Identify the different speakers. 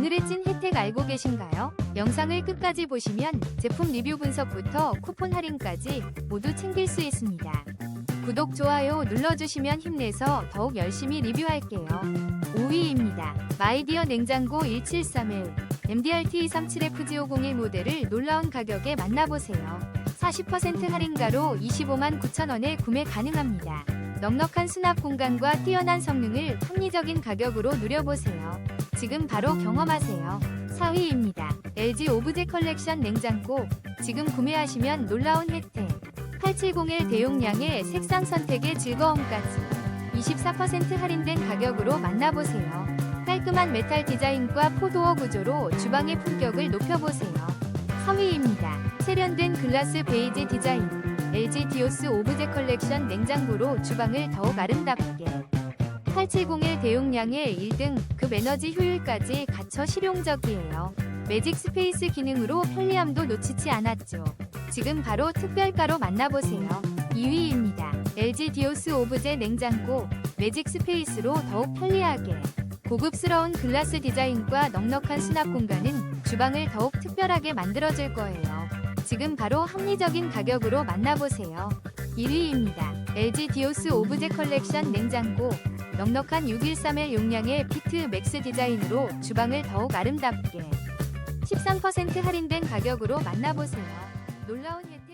Speaker 1: 오늘의 찐 혜택 알고 계신가요? 영상을 끝까지 보시면 제품 리뷰 분석부터 쿠폰 할인까지 모두 챙길 수 있습니다. 구독, 좋아요 눌러주시면 힘내서 더욱 열심히 리뷰할게요. 5위입니다. 마이디어 냉장고 1731 MDRT 237FG501 모델을 놀라운 가격에 만나보세요. 40% 할인가로 25만 9천원에 구매 가능합니다. 넉넉한 수납 공간과 뛰어난 성능을 합리적인 가격으로 누려보세요. 지금 바로 경험하세요. 4위입니다. LG 오브제 컬렉션 냉장고. 지금 구매하시면 놀라운 혜택. 870L 대용량의 색상 선택의 즐거움까지 24% 할인된 가격으로 만나보세요. 깔끔한 메탈 디자인과 포도어 구조로 주방의 품격을 높여보세요. 3위입니다. 세련된 글라스 베이지 디자인. LG 디오스 오브제 컬렉션 냉장고로 주방을 더욱 아름답게. 870의 대용량의 1등 급 에너지 효율까지 갖춰 실용적이에요. 매직 스페이스 기능으로 편리함도 놓치지 않았죠. 지금 바로 특별가로 만나보세요. 2위입니다. LG 디오스 오브제 냉장고 매직 스페이스로 더욱 편리하게 고급스러운 글라스 디자인과 넉넉한 수납 공간은 주방을 더욱 특별하게 만들어줄 거예요. 지금 바로 합리적인 가격으로 만나보세요. 1위입니다. LG 디오스 오브제 컬렉션 냉장고 넉넉한 613의 용량의 피트 맥스 디자인으로 주방을 더욱 아름답게 13% 할인된 가격으로 만나보세요. 놀라운 혜택